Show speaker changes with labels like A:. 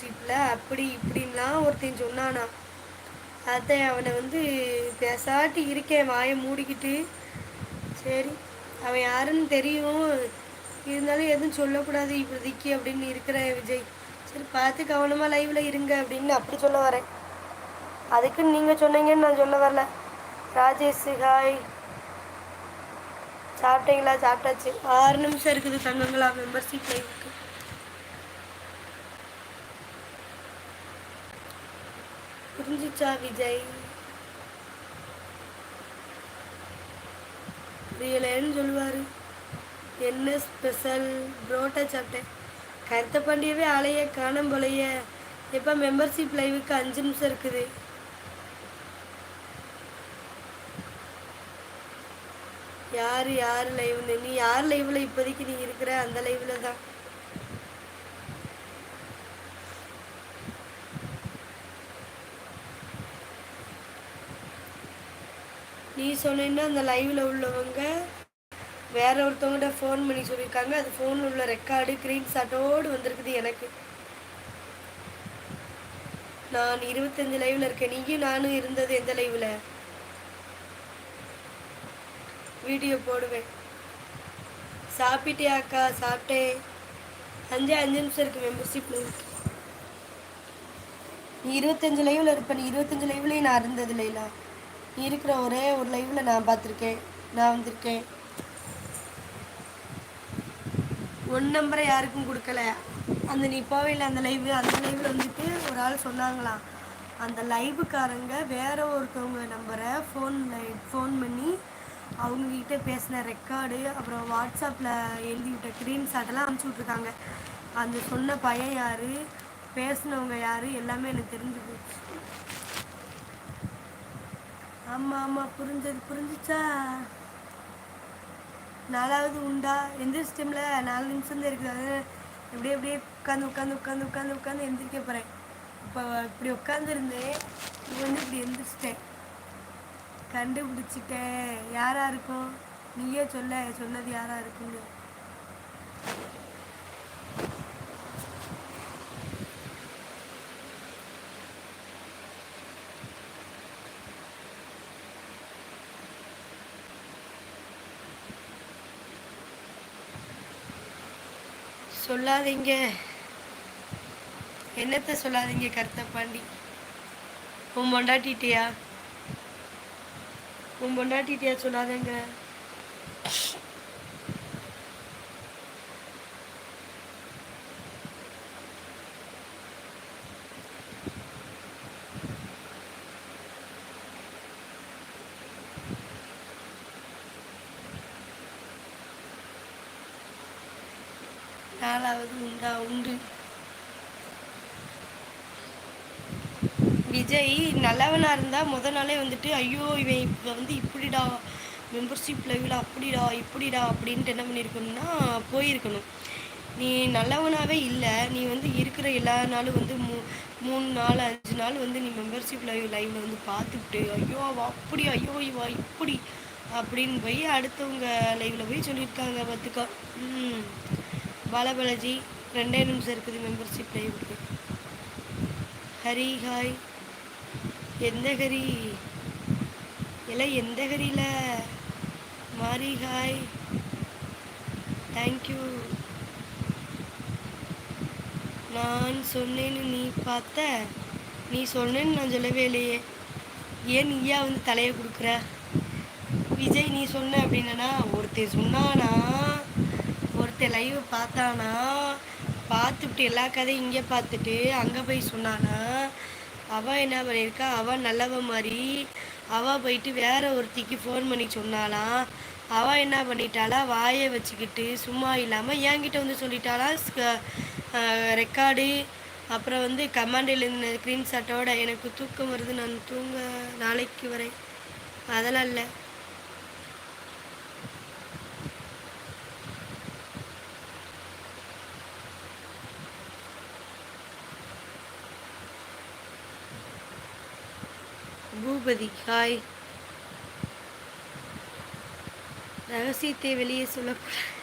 A: மெம்பர்ஷிப்பில் அப்படி இப்படின்லாம் ஒருத்தன் சொன்னானா. அதை அவனை வந்து பேசாட்டி இருக்கேன் வாயை மூடிக்கிட்டு. சரி அவன் யாருன்னு தெரியும். இருந்தாலும் எதுவும் சொல்லக்கூடாது இப்போதைக்கு அப்படின்னு இருக்கிறேன் விஜய். சரி பார்த்து கவனமாக லைவில் இருங்க அப்படின்னு அப்படி சொல்ல வரேன். அதுக்குன்னு நீங்கள் சொன்னீங்கன்னு நான் சொல்ல வரல. ராஜேஷ் ஹாய் சாப்பிட்டீங்களா? சாப்பிட்டாச்சு. ஆறு நிமிஷம் இருக்குது தங்கங்களா மெம்பர்ஷிப் லைவுக்கு புரிஞ்சிச்சா விஜய் ரியலேன்னு சொல்லுவார் என்ன ஸ்பெஷல் புரோட்டா சாப்பிட்டேன் கருத்த பாண்டியவே ஆலைய காணும் போலைய எப்போ மெம்பர்ஷிப் லைவுக்கு அஞ்சு நிமிஷம் இருக்குது. யார் யார் லைவ்னு நீ யார் லைவில் இப்போதைக்கு நீ இருக்கிற? அந்த லைவில் தான். நீ சொன்னீங்கன்னா அந்த லைவில் உள்ளவங்க வேற ஒருத்தவங்ககிட்ட ஃபோன் பண்ணி சொல்லியிருக்காங்க. அது ஃபோனில் உள்ள ரெக்கார்டு ஷாட்டோடு வந்திருக்குது எனக்கு. நான் இருபத்தஞ்சு லைவில் இருக்கேன். நீயும் நானும் இருந்தது எந்த லைவில் வீடியோ போடுவேன். சாப்பிட்டியா அக்கா? சாப்பிட்டேன். அஞ்சு அஞ்சு நிமிஷம் இருக்கு மெம்பர்ஷிப் நீ இருபத்தஞ்சு லைவில் இருப்பேன் நீ இருபத்தஞ்சு லைவ்லேயும் நான் இருந்தது இல்லைலா இருக்கிற ஒரே ஒரு லைவில் நான் பார்த்துருக்கேன் நான் வந்திருக்கேன். ஒன் நம்பரை யாருக்கும் கொடுக்கல. அந்த நீ போவையில் அந்த லைவ் அந்த லைவில் வந்துட்டு ஒரு ஆள் சொன்னாங்களாம். அந்த லைவுக்காரங்க வேற ஒருத்தவங்க நம்பரை ஃபோன் ஃபோன் பண்ணி அவங்கக்கிட்ட பேசின ரெக்கார்டு அப்புறம் வாட்ஸ்அப்பில் எழுதி விட்ட ஸ்க்ரீன்ஷாட்டெல்லாம் அனுப்பிச்சி விட்ருக்காங்க அந்த சொன்ன பையன் யார் பேசினவங்க யார் எல்லாமே எனக்கு தெரிஞ்சு போச்சு. ஆமாம் ஆமாம் புரிஞ்சது புரிஞ்சிச்சா? நாலாவது உண்டா? எந்திரிச்ச டைமில் நாலு நிமிஷம் தான் இருக்குது. அது எப்படியே எப்படியே உட்காந்து உட்காந்து உட்காந்து உட்காந்து உட்காந்து எந்திரிக்க போகிறேன் இப்போ இப்படி உட்காந்துருந்தேன் இப்போ வந்து இப்படி எந்திரிச்சிட்டேன். கண்டுபிடிச்சிட்டேன். யாராக இருக்கும்? நீயே சொல்ல. சொன்னது யாராக இருக்குன்னு சொல்லாதீங்க. என்னத்த சொல்லாதீங்க கருத்த பாண்டி. உன் மொண்டாட்டிட்டியா உன் பொண்டாட்டிட்டியா சொல்லாதீங்க. நாலாவது உண்டா? உண்டு. விஜய் நல்லவனாக இருந்தால் முத நாளே வந்துட்டு ஐயோ இவன் இப்போ வந்து இப்படிடா மெம்பர்ஷிப் லெவலில் அப்படிடா இப்படிடா அப்படின்ட்டு என்ன பண்ணியிருக்கணும்னா போயிருக்கணும். நீ நல்லவனாகவே இல்லை. நீ வந்து இருக்கிற எல்லா நாளும் வந்து மூ மூணு நாள் அஞ்சு நாள் வந்து நீ மெம்பர்ஷிப் லைவ் லைவில் வந்து பார்த்துக்கிட்டு ஐயோ அவள் அப்படி ஐயோ இவா இப்படி அப்படின்னு போய் அடுத்தவங்க லைவில் போய் சொல்லியிருக்காங்க பார்த்துக்கோ ம். பாலபாலாஜி ரெண்டே நிமிஷம் இருக்குது மெம்பர்ஷிப் லைவுக்கு ஹரி ஹாய். எந்த ஹரி? இல்லை எந்த கறியில் மாரி ஹாய். தேங்க்யூ நான் சொன்னேன்னு நீ பார்த்த? நீ சொன்னேன்னு நான் சொல்லவே இல்லையே. ஏன் நீயா வந்து தலையை கொடுக்குற? விஜய் நீ சொன்ன அப்படின்னா ஒருத்தர் சொன்னானா ஒருத்தர் லைவ் பார்த்தானா? பார்த்துட்டு எல்லா கதையும் இங்கே பார்த்துட்டு அங்கே போய் சொன்னானா? அவள் என்ன பண்ணியிருக்கா? அவள் நல்லவ மாதிரி. அவள் போயிட்டு வேற ஒருத்திக்கு ஃபோன் பண்ணி சொன்னாலாம் அவள் என்ன பண்ணிட்டாளா? வாயை வச்சுக்கிட்டு சும்மா இல்லாமல் என்கிட்ட வந்து சொல்லிட்டாளா? ரெக்கார்டு அப்புறம் வந்து கமாண்டில் இருந்த ஸ்க்ரீன்ஷாட்டோட எனக்கு தூக்கம் வருது. நான் தூங்க நாளைக்கு வரேன். அதெல்லாம் இல்லை. பூபதி ஹாய் ரகசியத்தை வெளியே சொல்லக்கூடாது.